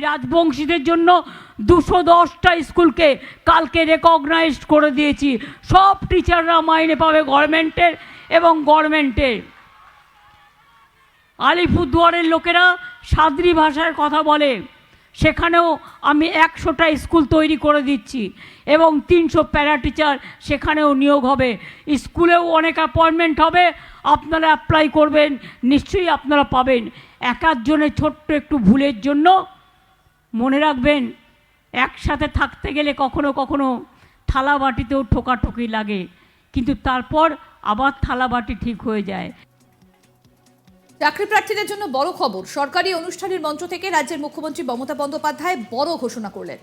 রাজবংশীদের জন্য দুশো দশটা স্কুলকে কালকে রেকগনাইজড করে দিয়েছি। সব টিচাররা মাইনে পাবে গভর্নমেন্টের এবং গভর্নমেন্টের। আলিপুরদুয়ারের লোকেরা সাদরি ভাষার কথা বলে। সেখানেও আমি একশোটা স্কুল তৈরি করে দিচ্ছি এবং তিনশো প্যারা টিচার সেখানেও নিয়োগ হবে। স্কুলেও অনেক অ্যাপয়েন্টমেন্ট হবে। আপনারা অ্যাপ্লাই করবেন, নিশ্চয়ই আপনারা পাবেন। এক জনের ছোট্ট একটু ভুলের জন্য মনে রাখবেন, একসাথে থাকতে গেলে কখনো কখনো থালা বাটিতেও ঠোকাঠুকি লাগে, কিন্তু তারপর আবার থালা বাটি ঠিক হয়ে যায়। চাকরি প্রার্থীদের জন্য বড় খবর, সরকারি অনুষ্ঠানের মঞ্চ থেকে রাজ্যের মুখ্যমন্ত্রী মমতা বন্দ্যোপাধ্যায় বড় ঘোষণা করলেন।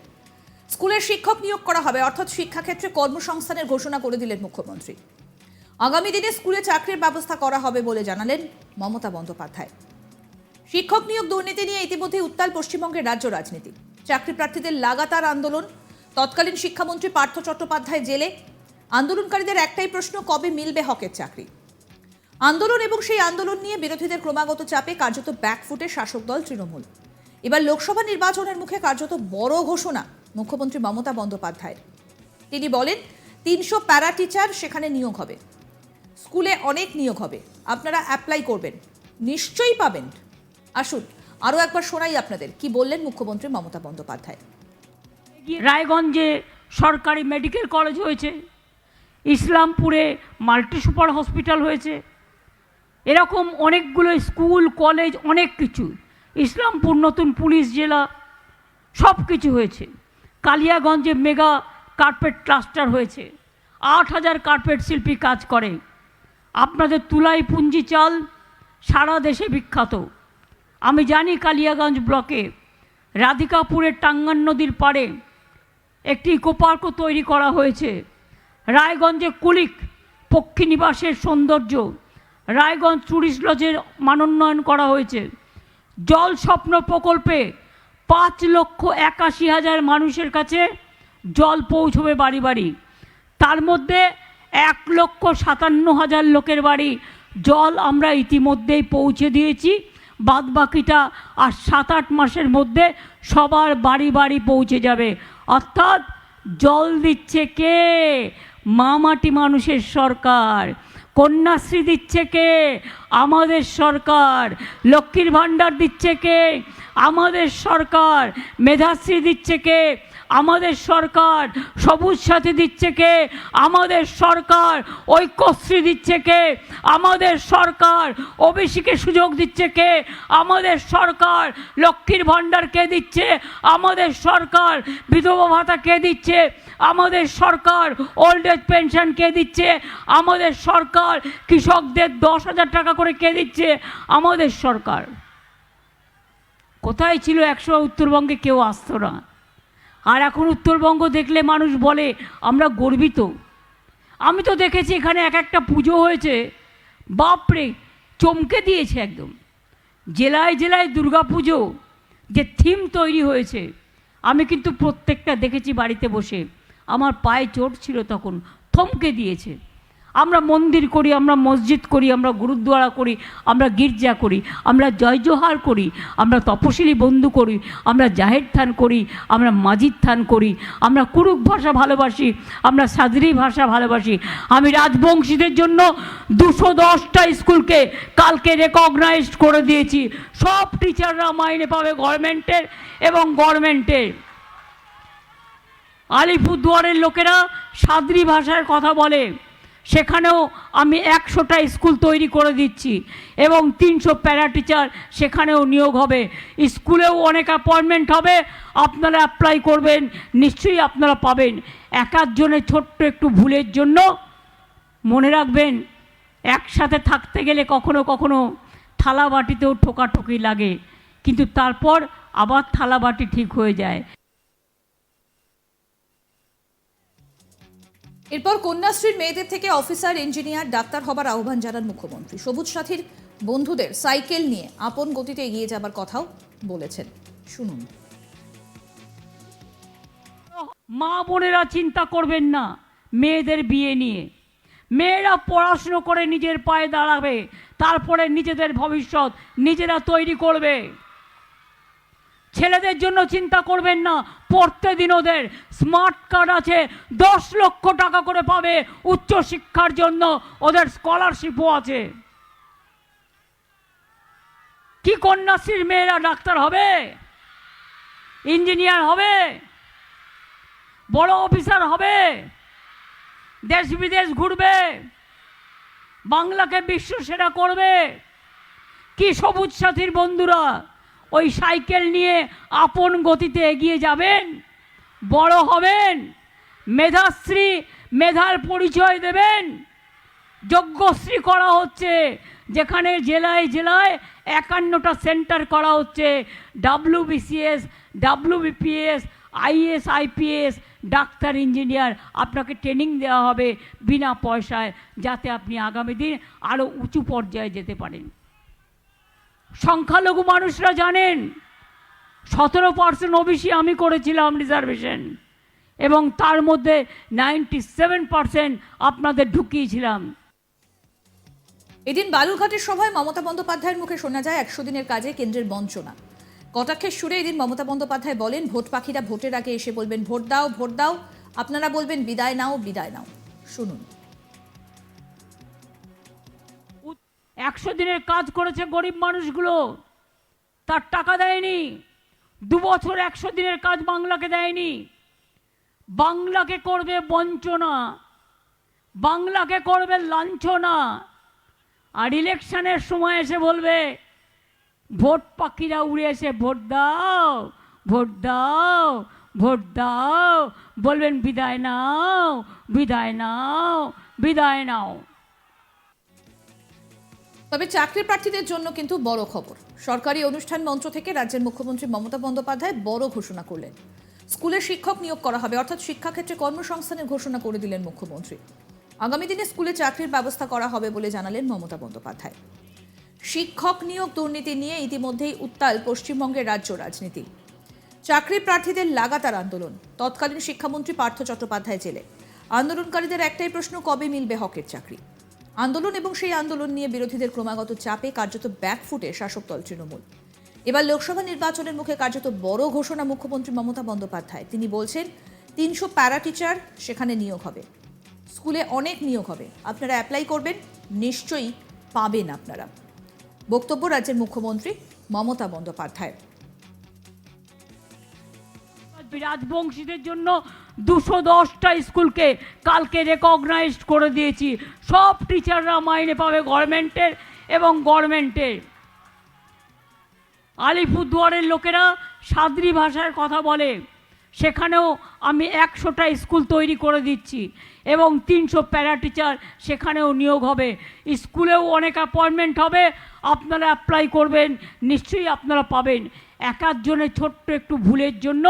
স্কুলের শিক্ষক নিয়োগ করা হবে, অর্থাৎ শিক্ষাক্ষেত্রে কর্মসংস্থানের ঘোষণা করে দিলেন মুখ্যমন্ত্রী। আগামী দিনে স্কুলে চাকরির ব্যবস্থা করা হবে বলে জানালেন মমতা বন্দ্যোপাধ্যায়। শিক্ষক নিয়োগ দুর্নীতি নিয়ে ইতিমধ্যে উত্তাল পশ্চিমবঙ্গের রাজ্য রাজনীতি। চাকরি প্রার্থীদের লাগাতার আন্দোলন, তৎকালীন শিক্ষামন্ত্রী পার্থ চট্টোপাধ্যায় জেলে। আন্দোলনকারীদের একটাই প্রশ্ন, কবে মিলবে হকের চাকরি? আন্দোলন এবং সেই আন্দোলন নিয়ে বিরোধীদের ক্রমাগত চাপে কার্যত ব্যাকফুটে শাসক দল তৃণমূল। এবার লোকসভা নির্বাচনের মুখে কার্যত বড় ঘোষণা মুখ্যমন্ত্রী মমতা বন্দ্যোপাধ্যায় তিনি বলেন, তিনশো প্যারা টিচার সেখানে নিয়োগ হবে। স্কুলে অনেক নিয়োগ হবে। আপনারা অ্যাপ্লাই করবেন। নিশ্চয়ই পাবেন। আসুন আরও একবার শোনাই আপনাদের, কি বললেন মুখ্যমন্ত্রী মমতা বন্দ্যোপাধ্যায়? রায়গঞ্জে সরকারি মেডিকেল কলেজ হয়েছে, ইসলামপুরে মাল্টি সুপার হসপিটাল হয়েছে, এরকম অনেকগুলো স্কুল, কলেজ, অনেক কিছু, ইসলামপুর নতুন পুলিশ জেলা, সব কিছু হয়েছে। কালিয়াগঞ্জে মেগা কার্পেট ক্লাস্টার হয়েছে, আট হাজার কার্পেট শিল্পী কাজ করে। আপনাদের তুলাই পুঞ্জি চাল সারা দেশে বিখ্যাত। আমি জানি কালিয়াগঞ্জ ব্লকে রাধিকাপুরের টাঙ্গান নদীর পাড়ে একটি ইকোপার্কও তৈরি করা হয়েছে। রায়গঞ্জে কুলিক পক্ষী নিবাসের সৌন্দর্য, রায়গঞ্জ ট্যুরিস্ট লজের মানোন্নয়ন করা হয়েছে। জল স্বপ্ন প্রকল্পে পাঁচ লক্ষ একাশি হাজার মানুষের কাছে জল পৌঁছবে বাড়ি বাড়ি। তার মধ্যে এক লক্ষ সাতান্ন হাজার লোকের বাড়ি জল আমরা ইতিমধ্যেই পৌঁছে দিয়েছি। বাদ বাকিটা আর সাত আট মাসের মধ্যে সবার বাড়ি বাড়ি পৌঁছে যাবে। অর্থাৎ জল দিচ্ছে কে? মামাটি মানুষের সরকার। কন্যাশ্রী দিচ্ছে কে? আমাদের সরকার। লক্ষ্মীর ভাণ্ডার দিচ্ছে কে? আমাদের সরকার। মেধাশ্রী দিচ্ছে কে? আমাদের সরকার সবুজ সাথী দিচ্ছে কে? আমাদের সরকার ঐক্যশ্রী দিচ্ছে কে? আমাদের সরকার ওবিসিকে সুযোগ দিচ্ছে কে? আমাদের সরকার লক্ষ্মীর ভাণ্ডার কে দিচ্ছে? আমাদের সরকার বিধবা ভাতা কে দিচ্ছে? আমাদের সরকার ওল্ড এজ পেনশন কে দিচ্ছে? আমাদের সরকার কৃষকদের দশ হাজার টাকা করে কে দিচ্ছে? আমাদের সরকার। কোথায় ছিল একশো উত্তরবঙ্গে কেউ আসতো না। আর এখন উত্তরবঙ্গ দেখলে মানুষ বলে, আমরা গর্বিত। আমি তো দেখেছি এখানে এক একটা পুজো হয়েছে, বাপরে, চমকে দিয়েছে একদম। জেলায় জেলায় পুজো, যে থিম তৈরি হয়েছে, আমি কিন্তু প্রত্যেকটা দেখেছি বাড়িতে বসে। আমার পায়ে চোট ছিল তখন, থমকে দিয়েছে। আমরা মন্দির করি, আমরা মসজিদ করি, আমরা গুরুদ্বারা করি, আমরা গির্জা করি, আমরা জয়জোহার করি, আমরা তপশিলি বন্ধু করি, আমরা জাহের থান করি, আমরা মাজিদ থান করি, আমরা কুরুক ভাষা ভালোবাসি, আমরা সাদরি ভাষা ভালোবাসি। আমি রাজবংশীদের জন্য দুশো দশটা স্কুলকে কালকে রেকগনাইজড করে দিয়েছি। সব টিচাররা মাইনে পাবে গভর্নমেন্টের এবং গভর্নমেন্টের। আলিপুরদুয়ারের লোকেরা সাদরি ভাষার কথা বলে। সেখানেও আমি একশোটা স্কুল তৈরি করে দিচ্ছি এবং তিনশো প্যারা টিচার সেখানেও নিয়োগ হবে। স্কুলেও অনেক অ্যাপয়েন্টমেন্ট হবে, আপনারা অ্যাপ্লাই করবেন, নিশ্চয়ই আপনারা পাবেন। এক জনের ছোট্ট একটু ভুলের জন্য মনে রাখবেন, একসাথে থাকতে গেলে কখনো কখনো থালা বাটিতেও ঠোকাঠুকি লাগে, কিন্তু তারপর আবার থালা বাটি ঠিক হয়ে যায়। এরপর কন্যাশ্রীর মেয়েদের থেকে অফিসার, ইঞ্জিনিয়ার, ডাক্তার হবার আহ্বান জানান মুখ্যমন্ত্রী। সবুজ সাথীর বন্ধুদের সাইকেল নিয়ে আপন গতিতে এগিয়ে যাবার কথাও বলেছেন। শুনুন। মা বোনেরা চিন্তা করবেন না, মেয়েদের বিয়ে নিয়ে। মেয়েরা পড়াশুনো করে নিজের পায়ে দাঁড়াবে, তারপরে নিজেদের ভবিষ্যৎ নিজেরা তৈরি করবে। ছেলেদের জন্য চিন্তা করবেন না। পড়তে দিন ওদের স্মার্ট কার্ড আছে। দশ লক্ষ টাকা করে পাবে উচ্চ শিক্ষার জন্য। ওদের স্কলারশিপও আছে। কি কন্যাশ্রীর মেয়েরা ডাক্তার হবে? ইঞ্জিনিয়ার হবে? বড় অফিসার হবে? দেশ বিদেশ ঘুরবে? বাংলাকে বিশ্ব সেরা করবে? কি সবুজ সাথীর বন্ধুরা? ওই সাইকেল নিয়ে আপন গতিতে এগিয়ে যাবেন, বড় হবেন, মেধাশ্রী, মেধার পরিচয় দেবেন। যজ্ঞশ্রী করা হচ্ছে, যেখানে জেলায় জেলায় একান্নটা সেন্টার করা হচ্ছে, WBCS, WBPS IAS IPS doctor, engineer, আপনাকে ট্রেনিং দেওয়া হবে বিনা পয়সায়, যাতে আপনি আগামী দিন আরও উঁচু পর্যায়ে যেতে পারেন। সংখ্যালঘু মানুষরা জানেন, সতেরো পার্সেন্ট ওবিসি আমি করেছিলাম রিজার্ভেশন, এবং তার মধ্যে নাইনটি সেভেন পার্সেন্ট আপনাদের ঢুকিয়েছিলাম। এদিন বালুরঘাটের সভায় মমতা বন্দ্যোপাধ্যায়ের মুখে শোনা যায় একশো দিনের কাজে কেন্দ্রের বঞ্চনা। কটাক্ষের সুরে এদিন মমতা বন্দ্যোপাধ্যায় বলেন, ভোট পাখিরা ভোটের আগে এসে বলবেন, ভোট দাও ভোট দাও, আপনারা বলবেন, বিদায় নাও বিদায় নাও। শুনুন। একশো দিনের কাজ করেছে গরিব মানুষগুলো। তার টাকা দেয়নি। দু বছর একশো দিনের কাজ বাংলাকে দেয়নি। বাংলাকে করবে বঞ্চনা। বাংলাকে করবে লাঞ্ছনা। আর ইলেকশনের সময় এসে বলবে, ভোট পাখিরা উড়ে এসে ভোট দাও ভোট দাও ভোট দাও। বলবেন, বিদায় নাও বিদায় নাও বিদায় নাও। তবে চাকরি প্রার্থীদের জন্য কিন্তু বড় খবর। সরকারি অনুষ্ঠান মঞ্চ থেকে রাজ্যের মুখ্যমন্ত্রী মমতা বন্দ্যোপাধ্যায় বড় ঘোষণা করলেন। স্কুলে শিক্ষক নিয়োগ করা হবে, অর্থাৎ শিক্ষাক্ষেত্রে কর্মসংস্থানের ঘোষণা করে দিলেন মুখ্যমন্ত্রী। আগামী দিনে স্কুলে চাকরির ব্যবস্থা করা হবে বলে জানালেন মমতা বন্দ্যোপাধ্যায়। শিক্ষক নিয়োগ দুর্নীতি নিয়ে ইতিমধ্যেই উত্তাল পশ্চিমবঙ্গের রাজ্য রাজনীতি। চাকরি প্রার্থীদের লাগাতার আন্দোলন, তৎকালীন শিক্ষামন্ত্রী পার্থ চট্টোপাধ্যায় জেলে। আন্দোলনকারীদের একটাই প্রশ্ন, কবে মিলবে হকের চাকরি? আন্দোলন এবং সেই আন্দোলন নিয়ে বিরোধীদের ক্রমাগত চাপে কার্যত ব্যাকফুটে শাসক দল তৃণমূল। এবার লোকসভা নির্বাচনের মুখে কার্যত বড় ঘোষণা মুখ্যমন্ত্রী মমতা বন্দ্যোপাধ্যায়। তিনি বলছেন, তিনশো প্যারা টিচার সেখানে নিয়োগ হবে। স্কুলে অনেক নিয়োগ হবে। আপনারা অ্যাপ্লাই করবেন, নিশ্চয়ই পাবেন আপনারা। বক্তব্য রাজ্যের মুখ্যমন্ত্রী মমতা বন্দ্যোপাধ্যায়। রাজবংশীদের জন্য দুশো দশটা স্কুলকে কালকে রেকগনাইজড করে দিয়েছি। সব টিচাররা মাইনে পাবে গভর্নমেন্টের এবং গভর্নমেন্টের। আলিপুরদুয়ারের লোকেরা সাদ্রি ভাষায় কথা বলে। সেখানেও আমি একশোটা স্কুল তৈরি করে দিচ্ছি এবং তিনশো প্যারা টিচার সেখানেও নিয়োগ হবে। স্কুলেও অনেক অ্যাপয়েন্টমেন্ট হবে। আপনারা অ্যাপ্লাই করবেন, নিশ্চয়ই আপনারা পাবেন। একাধজনের ছোট্ট একটু ভুলের জন্য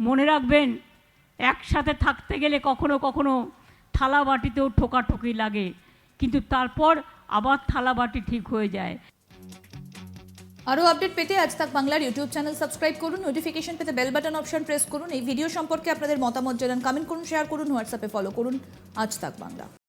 মনে রাখবেন একসাথে থাকতে গেলে কখনো কখনো থালা বাটিতেও ঠোকাঠুকি লাগে, কিন্তু তারপর আবার থালা বাটি ঠিক হয়ে যায়। আরও আপডেট পেতে আজ তাক বাংলার ইউটিউব চ্যানেল সাবস্ক্রাইব করুন নোটিফিকেশন পেতে বেল বাটন অপশন প্রেস করুন, এই ভিডিও সম্পর্কে আপনাদের মতামত জানান কমেন্ট করুন শেয়ার করুন হোয়াটসঅ্যাপে ফলো করুন, আজ তাক বাংলা।